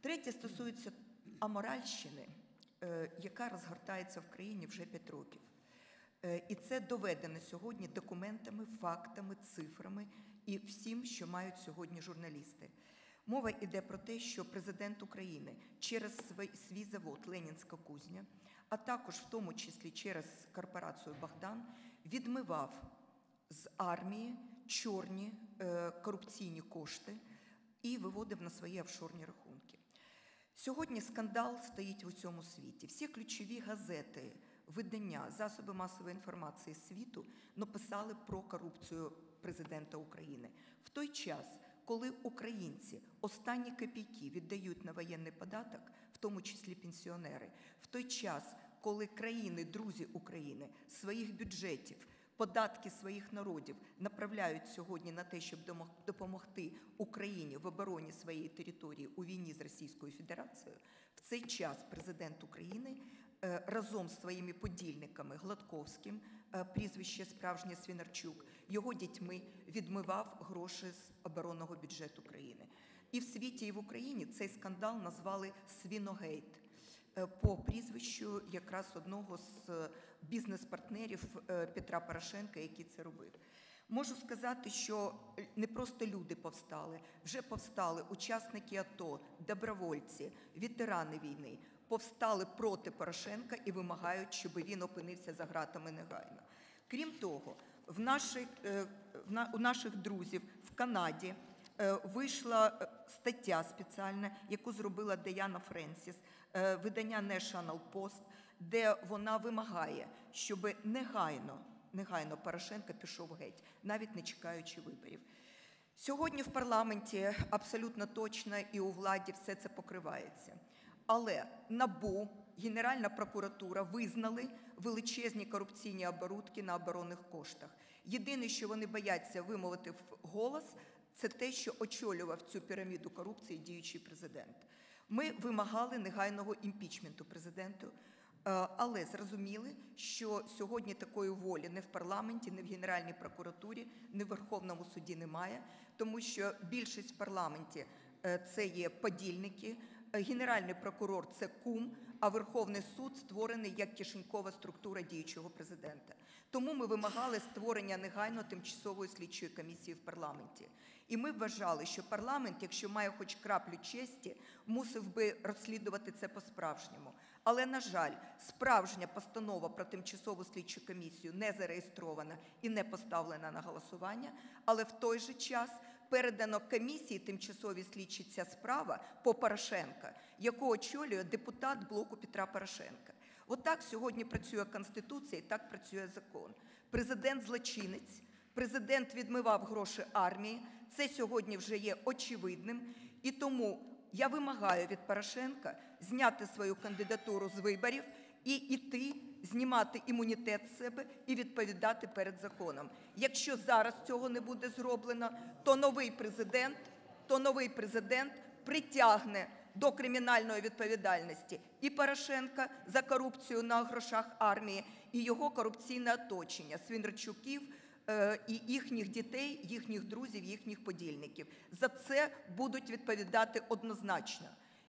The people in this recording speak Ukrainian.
Третє стосується аморальщини, е, яка розгортається в країні вже 5 років. Е, І це доведено сьогодні документами, фактами, цифрами і всім, що мають сьогодні журналісти. Мова йде про те, що президент України через свій, свій завод Ленінська кузня, а також в тому числі через корпорацію Богдан, відмивав з армії чорні е, корупційні кошти і виводив на свої офшорні рахунки. Сьогодні скандал стоїть в усьому світі. Всі ключові газети, видання, засоби масової інформації світу написали про корупцію президента України в той час, коли українці останні копійки віддають на воєнний податок, в тому числі пенсіонери, в той час, коли країни, друзі України, своїх бюджетів податки своїх народів направляють сьогодні на те, щоб допомогти Україні в обороні своєї території у війні з Російською Федерацією, в цей час президент України е, разом з своїми подільниками Гладковським, е, прізвище справжнє Свінарчук, його дітьми відмивав гроші з оборонного бюджету країни. І в світі, і в Україні цей скандал назвали Свіногейт по прізвищу якраз одного з е, бізнес-партнерів е, Петра Порошенка, який це робив. Можу сказати, що не просто люди повстали, вже повстали учасники АТО, добровольці, ветерани війни, повстали проти Порошенка і вимагають, щоб він опинився за ґратами негайно. Крім того, в наших, е, у наших друзів в Канаді е, вийшла е, стаття спеціальна, яку зробила Деяна Френсіс, е, видання National Post, де вона вимагає, щоб негайно, негайно Порошенко пішов геть, навіть не чекаючи виборів. Сьогодні в парламенті абсолютно точно і у владі все це покривається. Але НАБУ, Генеральна прокуратура визнали величезні корупційні оборудки на оборонних коштах. Єдине, що вони бояться вимовити в голос, це те, що очолював цю піраміду корупції діючий президент. Ми вимагали негайного імпічменту президенту, е, але зрозуміли, що сьогодні такої волі не в парламенті, не в Генеральній прокуратурі, не в Верховному суді немає, тому що більшість в парламенті е, це є подільники, Генеральний прокурор це кум, а Верховний суд створений як кишенькова структура діючого президента. Тому ми вимагали створення негайно тимчасової слідчої комісії в парламенті. І ми вважали, що парламент, якщо має хоч краплю честі, мусив би розслідувати це по-справжньому. Але, на жаль, справжня постанова про тимчасову слідчу комісію не зареєстрована і не поставлена на голосування. Але в той же час передано комісії тимчасові слідчі ця справа по Порошенка, яку очолює депутат блоку Петра Порошенка. Отак сьогодні працює Конституція, і так працює закон. Президент злочинець, президент відмивав гроші армії. Це сьогодні вже є очевидним. І тому я вимагаю від Порошенка зняти свою кандидатуру з виборів і йти, знімати імунітет з себе і відповідати перед законом. Якщо зараз цього не буде зроблено, то новий президент, то новий президент притягне до кримінальної відповідальності і Порошенка за корупцію на грошах армії, і його корупційне оточення Свінрачуків е, і їхніх дітей, їхніх друзів, їхніх подільників. За це будуть відповідати однозначно.